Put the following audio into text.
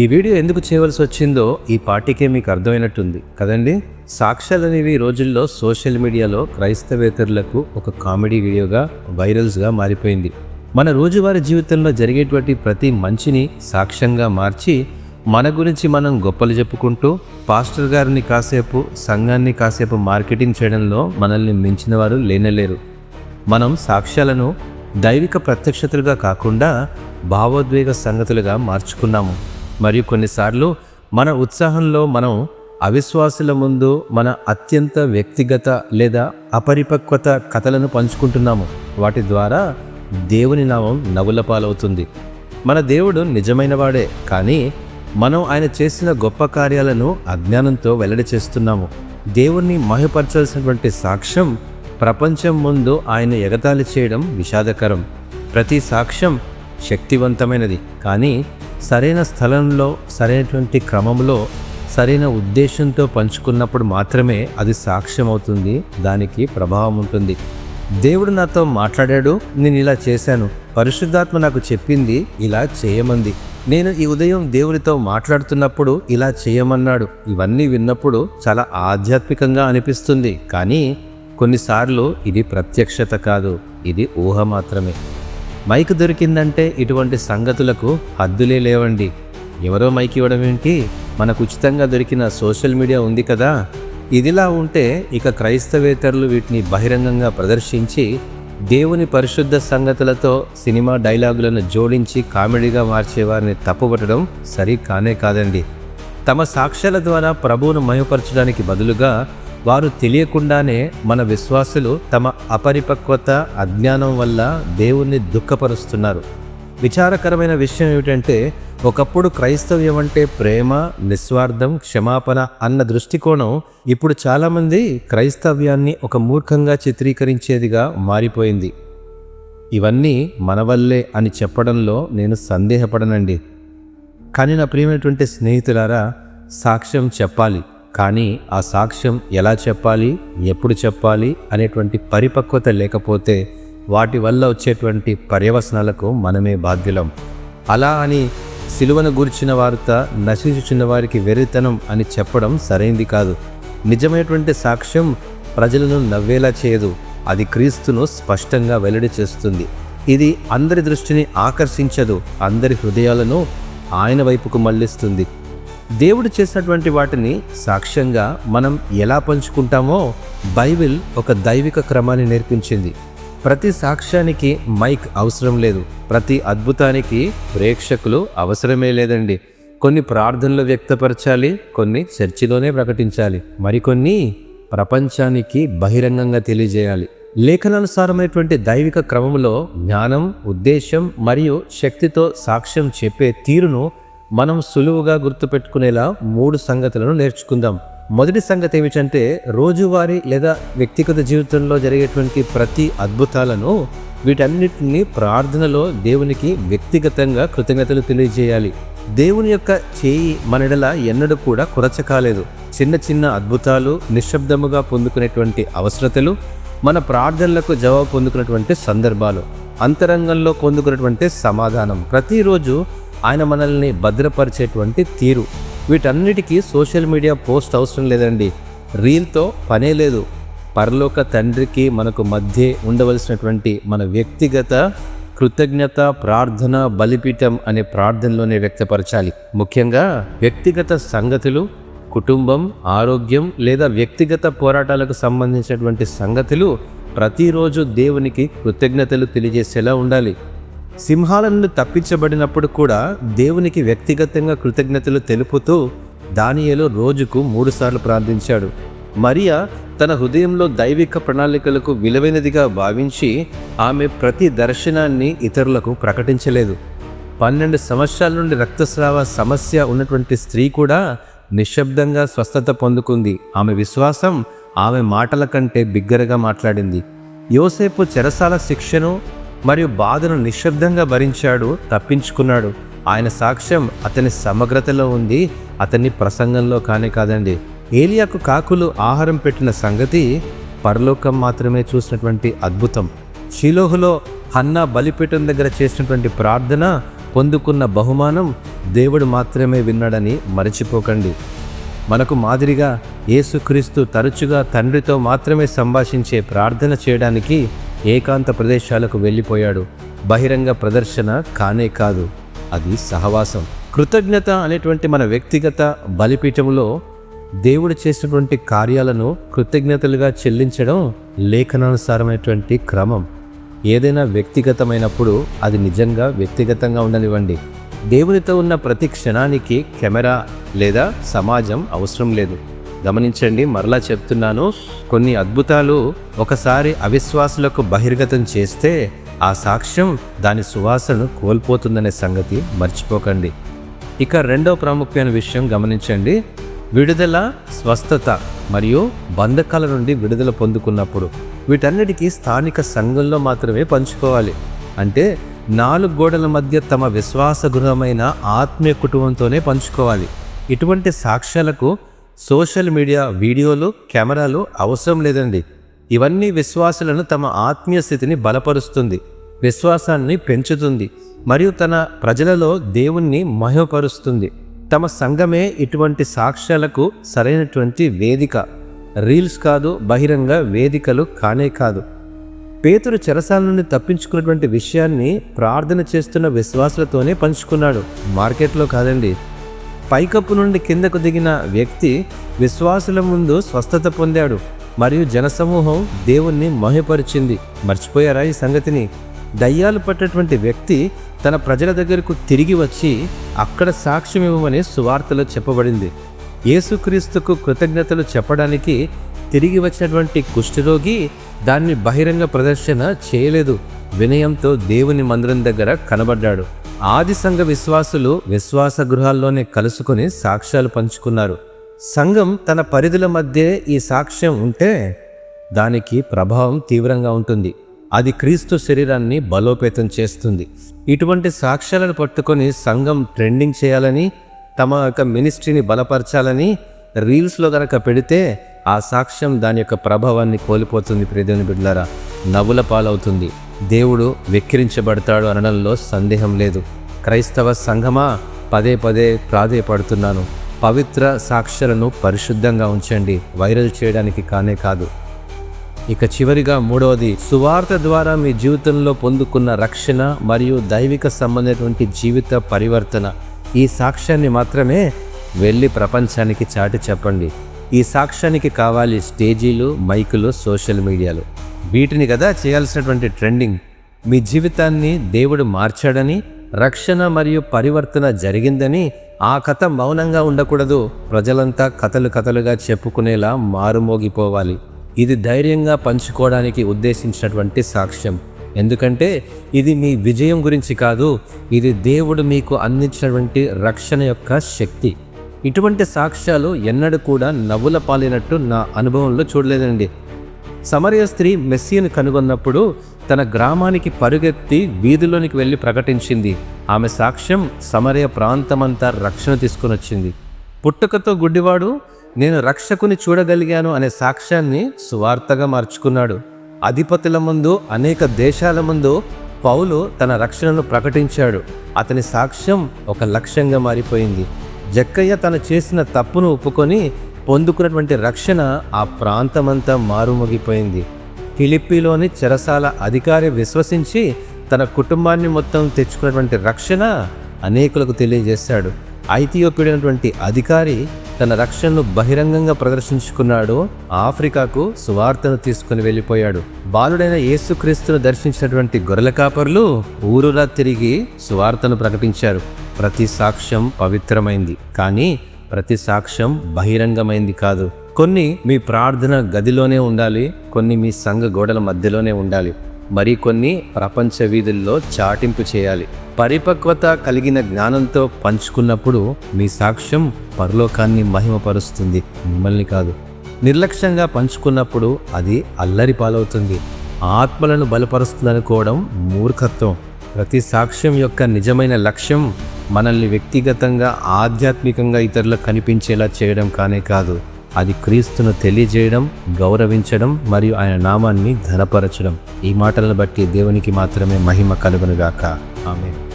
ఈ వీడియో ఎందుకు చేయవలసి వచ్చిందో ఈ పార్టీకే మీకు అర్థమైనట్టుంది. కదండి? సాక్ష్యాలు అనేవి ఈ రోజుల్లో సోషల్ మీడియాలో క్రైస్తవేతరులకు ఒక కామెడీ వీడియోగా వైరల్స్గా మారిపోయింది. మన రోజువారీ జీవితంలో జరిగేటువంటి ప్రతి మంచిని సాక్ష్యంగా మార్చి మన గురించి మనం గొప్పలు చెప్పుకుంటూ పాస్టర్ గారిని కాసేపు సంఘాన్ని కాసేపు మార్కెటింగ్ చేయడంలో మనల్ని మించిన వారు లేనలేరు. మనం సాక్ష్యాలను దైవిక ప్రత్యక్షతలుగా కాకుండా భావోద్వేగ సంగతులుగా మార్చుకున్నాము. మరియు కొన్నిసార్లు మన ఉత్సాహంలో మనం అవిశ్వాసుల ముందు మన అత్యంత వ్యక్తిగత లేదా అపరిపక్వత కథలను పంచుకుంటున్నాము. వాటి ద్వారా దేవుని నామం నవ్వుల పాలవుతుంది. మన దేవుడు నిజమైనవాడే కానీ మనం ఆయన చేసిన గొప్ప కార్యాలను అజ్ఞానంతో వెల్లడి చేస్తున్నాము. దేవుణ్ణి మహిపరచాల్సినటువంటి సాక్ష్యం ప్రపంచం ముందు ఆయన ఎగతాళి చేయడం విషాదకరం. ప్రతి సాక్ష్యం శక్తివంతమైనది కానీ సరైన స్థలంలో సరైనటువంటి క్రమంలో సరైన ఉద్దేశంతో పంచుకున్నప్పుడు మాత్రమే అది సాక్ష్యం అవుతుంది దానికి ప్రభావం ఉంటుంది. దేవుడు నాతో మాట్లాడాడు నేను ఇలా చేశాను. పరిశుద్ధాత్మ నాకు చెప్పింది ఇలా చేయమంది. నేను ఈ ఉదయం దేవుడితో మాట్లాడుతున్నప్పుడు ఇలా చేయమన్నాడు. ఇవన్నీ విన్నప్పుడు చాలా ఆధ్యాత్మికంగా అనిపిస్తుంది. కానీ కొన్నిసార్లు ఇది ప్రత్యక్షత కాదు ఇది ఊహ మాత్రమే. మైక్ దొరికిందంటే ఇటువంటి సంగతులకు హద్దులే లేవండి. ఎవరో మైక్ ఇవ్వడం ఏంటి? మనకు ఉచితంగా దొరికిన సోషల్ మీడియా ఉంది కదా. ఇదిలా ఉంటే ఇక క్రైస్తవేతరులు వీటిని బహిరంగంగా ప్రదర్శించి దేవుని పరిశుద్ధ సంగతులతో సినిమా డైలాగులను జోడించి కామెడీగా మార్చేవారిని తప్పుపట్టడం సరి కానే కాదండి. తమ సాక్ష్యాల ద్వారా ప్రభువును మయపరచడానికి బదులుగా వారు తెలియకుండానే మన విశ్వాసులు తమ అపరిపక్వత అజ్ఞానం వల్ల దేవుణ్ణి దుఃఖపరుస్తున్నారు. విచారకరమైన విషయం ఏమిటంటే ఒకప్పుడు క్రైస్తవ్యం అంటే ప్రేమ నిస్వార్థం క్షమాపణ అన్న దృష్టికోణం ఇప్పుడు చాలామంది క్రైస్తవ్యాన్ని ఒక మూర్ఖంగా చిత్రీకరించేదిగా మారిపోయింది. ఇవన్నీ మన వల్లే అని చెప్పడంలో నేను సందేహపడనండి. కానీ నా ప్రియమైనటువంటి స్నేహితులారా సాక్ష్యం చెప్పాలి. కానీ ఆ సాక్ష్యం ఎలా చెప్పాలి ఎప్పుడు చెప్పాలి అనేటువంటి పరిపక్వత లేకపోతే వాటి వల్ల వచ్చేటువంటి పర్యవసనాలకు మనమే బాధ్యులం. అలా అని సిలువను గూర్చిన వార్త నశించుచున్న వారికి వెర్రితనం అని చెప్పడం సరైంది కాదు. నిజమైనటువంటి సాక్ష్యం ప్రజలను నవ్వేలా చేయదు. అది క్రీస్తును స్పష్టంగా వెల్లడి చేస్తుంది. ఇది అందరి దృష్టిని ఆకర్షించదు. అందరి హృదయాలను ఆయన వైపుకు మళ్ళిస్తుంది దేవుడు చేసినటువంటి వాటిని సాక్ష్యంగా మనం ఎలా పంచుకుంటామో బైబిల్ ఒక దైవిక క్రమాన్ని నేర్పించింది. ప్రతి సాక్ష్యానికి మైక్ అవసరం లేదు. ప్రతి అద్భుతానికి ప్రేక్షకులు అవసరమే లేదండి. కొన్ని ప్రార్థనలు వ్యక్తపరచాలి కొన్ని చర్చిలోనే ప్రకటించాలి. మరికొన్ని ప్రపంచానికి బహిరంగంగా తెలియజేయాలి. లేఖనానుసారమైనటువంటి దైవిక క్రమంలో జ్ఞానం ఉద్దేశం మరియు శక్తితో సాక్ష్యం చెప్పే తీరును మనం సులువుగా గుర్తుపెట్టుకునేలా మూడు సంగతులను నేర్చుకుందాం. మొదటి సంగతి ఏమిటంటే రోజువారీ లేదా వ్యక్తిగత జీవితంలో జరిగేటువంటి ప్రతి అద్భుతాలను వీటన్నిటిని ప్రార్థనలో దేవునికి వ్యక్తిగతంగా కృతజ్ఞతలు తెలియజేయాలి. దేవుని యొక్క చేయి మనడల ఎన్నడూ కూడా కురచ కాలేదు. చిన్న చిన్న అద్భుతాలు నిశ్శబ్దముగా పొందుకునేటువంటి అవసరతలు మన ప్రార్థనలకు జవాబు పొందుకున్నటువంటి సందర్భాలు అంతరంగంలో పొందుకున్నటువంటి సమాధానం. ప్రతిరోజు ఆయన మనల్ని భద్రపరిచేటువంటి తీరు. వీటన్నిటికీ సోషల్ మీడియా పోస్ట్ అవసరం లేదండి. రీల్తో పనే లేదు. పరలోక తండ్రికి మనకు మధ్య ఉండవలసినటువంటి మన వ్యక్తిగత కృతజ్ఞత ప్రార్థన బలిపీఠం అనే ప్రార్థనలోనే వ్యక్తపరచాలి. ముఖ్యంగా వ్యక్తిగత సంగతులు కుటుంబం ఆరోగ్యం లేదా వ్యక్తిగత పోరాటాలకు సంబంధించినటువంటి సంగతులు ప్రతిరోజు దేవునికి కృతజ్ఞతలు తెలియజేసేలా ఉండాలి. సింహాల నుండి తప్పించబడినప్పుడు కూడా దేవునికి వ్యక్తిగతంగా కృతజ్ఞతలు తెలుపుతూ దానియేలు రోజుకు మూడుసార్లు ప్రార్థించాడు. మరియా తన హృదయంలో దైవిక ప్రణాళికలకు విలువైనదిగా భావించి ఆమె ప్రతి దర్శనాన్ని ఇతరులకు ప్రకటించలేదు. పన్నెండు సంవత్సరాల నుండి రక్తస్రావ సమస్య ఉన్నటువంటి స్త్రీ కూడా నిశ్శబ్దంగా స్వస్థత పొందుకుంది. ఆమె విశ్వాసం ఆమె మాటల కంటే బిగ్గరగా మాట్లాడింది. యోసేపు చెరసాల శిక్షను మరియు బాధను నిశ్శబ్దంగా భరించాడు తప్పించుకున్నాడు. ఆయన సాక్ష్యం అతని సమగ్రతలో ఉంది అతన్ని ప్రసంగంలో కానే కాదండి. ఏలియాకు కాకులు ఆహారం పెట్టిన సంగతి పరలోకం మాత్రమే చూసినటువంటి అద్భుతం. షిలోహులో హన్నా బలిపీఠం దగ్గర చేసినటువంటి ప్రార్థన పొందుకున్న బహుమానం దేవుడు మాత్రమే విన్నాడని మరచిపోకండి. మనకు మాదిరిగా యేసుక్రీస్తు తరచుగా తండ్రితో మాత్రమే సంభాషించే ప్రార్థన చేయడానికి ఏకాంత ప్రదేశాలకు వెళ్ళిపోయాడు. బహిరంగ ప్రదర్శన కానే కాదు. అది సహవాసం. కృతజ్ఞత అనేటువంటి మన వ్యక్తిగత బలిపీఠంలో దేవుడు చేసినటువంటి కార్యాలను కృతజ్ఞతలుగా చెల్లించడం లేఖనానుసారమైనటువంటి క్రమం. ఏదైనా వ్యక్తిగతమైనప్పుడు అది నిజంగా వ్యక్తిగతంగా ఉండనివ్వండి. దేవునితో ఉన్న ప్రతి క్షణానికి కెమెరా లేదా సమాజం అవసరం లేదు. గమనించండి మరలా చెప్తున్నాను. కొన్ని అద్భుతాలు ఒకసారి అవిశ్వాసులకు బహిర్గతం చేస్తే ఆ సాక్ష్యం దాని సువాసనను కోల్పోతుందనే సంగతి మర్చిపోకండి. ఇక రెండో ప్రాముఖ్యమైన విషయం గమనించండి. విడుదల స్వస్థత మరియు బంధకాల నుండి విడుదల పొందుకున్నప్పుడు వీటన్నిటికీ స్థానిక సంఘంలో మాత్రమే పంచుకోవాలి. అంటే నాలుగు గోడల మధ్య తమ విశ్వాస గృహమైన ఆత్మీయ కుటుంబంతోనే పంచుకోవాలి. ఇటువంటి సాక్ష్యాలకు సోషల్ మీడియా వీడియోలు కెమెరాలు అవసరం లేదండి. ఇవన్నీ విశ్వాసులను తమ ఆత్మీయ స్థితిని బలపరుస్తుంది విశ్వాసాన్ని పెంచుతుంది మరియు తన ప్రజలలో దేవుణ్ణి మహిమపరుస్తుంది. తమ సంఘమే ఇటువంటి సాక్ష్యాలకు సరైనటువంటి వేదిక. రీల్స్ కాదు బహిరంగ వేదికలు కానే కాదు. పేతురు చెరసాల నుండి తప్పించుకున్నటువంటి విషయాన్ని ప్రార్థన చేస్తున్న విశ్వాసులతోనే పంచుకున్నాడు. మార్కెట్లో కాదండి. పైకప్పు నుండి కిందకు దిగిన వ్యక్తి విశ్వాసుల ముందు స్వస్థత పొందాడు మరియు జనసమూహం దేవుణ్ణి మహిపరిచింది మర్చిపోయారా ఈ సంగతిని? దయ్యాలు పట్టినటువంటి వ్యక్తి తన ప్రజల దగ్గరకు తిరిగి వచ్చి అక్కడ సాక్ష్యం ఇవ్వమని సువార్తలో చెప్పబడింది. యేసుక్రీస్తుకు కృతజ్ఞతలు చెప్పడానికి తిరిగి వచ్చినటువంటి కుష్ఠరోగి దాన్ని బహిరంగ ప్రదర్శన చేయలేదు. వినయంతో దేవుని మందిరం దగ్గర కనబడ్డాడు. ఆది సంఘ విశ్వాసులు విశ్వాస గృహాల్లోనే కలుసుకుని సాక్ష్యాలు పంచుకున్నారు. సంఘం తన పరిధుల మధ్య ఈ సాక్ష్యం ఉంటే దానికి ప్రభావం తీవ్రంగా ఉంటుంది. అది క్రీస్తు శరీరాన్ని బలోపేతం చేస్తుంది. ఇటువంటి సాక్ష్యాలను పట్టుకొని సంఘం ట్రెండింగ్ చేయాలని తమ యొక్క మినిస్ట్రీని బలపరచాలని రీల్స్లో గనక పెడితే ఆ సాక్ష్యం దాని యొక్క ప్రభావాన్ని కోల్పోతుంది ప్రియదేవుని బిడ్డలారా. నవ్వుల పాలవుతుంది. దేవుడు వెక్కిరించబడతాడు అనడంలో సందేహం లేదు. క్రైస్తవ సంఘమా? పదే పదే ప్రాధేయపడుతున్నాను పవిత్ర సాక్ష్యాలను పరిశుద్ధంగా ఉంచండి. వైరల్ చేయడానికి కానే కాదు. ఇక చివరిగా మూడవది సువార్త ద్వారా మీ జీవితంలో పొందుకున్న రక్షణ మరియు దైవిక సంబంధమైనటువంటి జీవిత పరివర్తన. ఈ సాక్ష్యాన్ని మాత్రమే వెళ్ళి ప్రపంచానికి చాటి చెప్పండి. ఈ సాక్ష్యానికి కావాలి స్టేజీలు మైకులు సోషల్ మీడియాలు. వీటిని కదా చేయాల్సినటువంటి ట్రెండింగ్. మీ జీవితాన్ని దేవుడు మార్చాడని రక్షణ మరియు పరివర్తన జరిగిందని ఆ కథ మౌనంగా ఉండకూడదు. ప్రజలంతా కథలు కథలుగా చెప్పుకునేలా మారుమోగిపోవాలి. ఇది ధైర్యంగా పంచుకోవడానికి ఉద్దేశించినటువంటి సాక్ష్యం. ఎందుకంటే ఇది మీ విజయం గురించి కాదు ఇది దేవుడు మీకు అందించినటువంటి రక్షణ యొక్క శక్తి. ఇటువంటి సాక్ష్యాలు ఎన్నడూ కూడా నవ్వుల పాలినట్టు నా అనుభవంలో చూడలేదండి. సమరయ స్త్రీ మెస్సీని కనుగొన్నప్పుడు తన గ్రామానికి పరుగెత్తి వీధిలోనికి వెళ్ళి ప్రకటించింది. ఆమె సాక్ష్యం సమరయ ప్రాంతమంతా రక్షణ తీసుకునొచ్చింది పుట్టుకతో గుడ్డివాడు నేను రక్షకుని చూడగలిగాను అనే సాక్ష్యాన్ని సువార్తగా మార్చుకున్నాడు. అధిపతుల ముందు అనేక దేశాల ముందు పౌలు తన రక్షణను ప్రకటించాడు. అతని సాక్ష్యం ఒక లక్ష్యంగా మారిపోయింది. జక్కయ్య తను చేసిన తప్పును ఒప్పుకొని పొందుకున్నటువంటి రక్షణ ఆ ప్రాంతమంతా మారుమోగిపోయింది. ఫిలిప్పీలోని చెరసాల అధికారి విశ్వసించి తన కుటుంబాన్ని మొత్తం తెచ్చుకున్నటువంటి రక్షణ అనేకులకు తెలియజేశాడు. ఐథియోపిడైనటువంటి అధికారి తన రక్షణను బహిరంగంగా ప్రదర్శించుకున్నాడు. ఆఫ్రికాకు సువార్తను తీసుకుని వెళ్ళిపోయాడు. బాలుడైన యేసుక్రీస్తును దర్శించినటువంటి గొర్రెల కాపర్లు ఊరులా తిరిగి సువార్తను ప్రకటించారు. ప్రతి సాక్ష్యం పవిత్రమైంది. కానీ ప్రతి సాక్ష్యం బహిరంగమైంది కాదు. కొన్ని మీ ప్రార్థన గదిలోనే ఉండాలి కొన్ని మీ సంఘ గోడల మధ్యలోనే ఉండాలి. మరికొన్ని ప్రపంచ వీధుల్లో చాటింపు చేయాలి. పరిపక్వత కలిగిన జ్ఞానంతో పంచుకున్నప్పుడు మీ సాక్ష్యం పరలోకాన్ని మహిమపరుస్తుంది. మిమ్మల్ని కాదు. నిర్లక్ష్యంగా పంచుకున్నప్పుడు అది అల్లరి పాలవుతుంది. ఆత్మలను బలపరుస్తుందనుకోవడం మూర్ఖత్వం. ప్రతి సాక్ష్యం యొక్క నిజమైన లక్ష్యం మనల్ని వ్యక్తిగతంగా ఆధ్యాత్మికంగా ఇతరులకు కనిపించేలా చేయడం కానే కాదు. అది క్రీస్తును తెలియజేయడం గౌరవించడం మరియు ఆయన నామాన్ని ధనపరచడం. ఈ మాటలను బట్టి దేవునికి మాత్రమే మహిమ కలుగునుగాక. ఆమె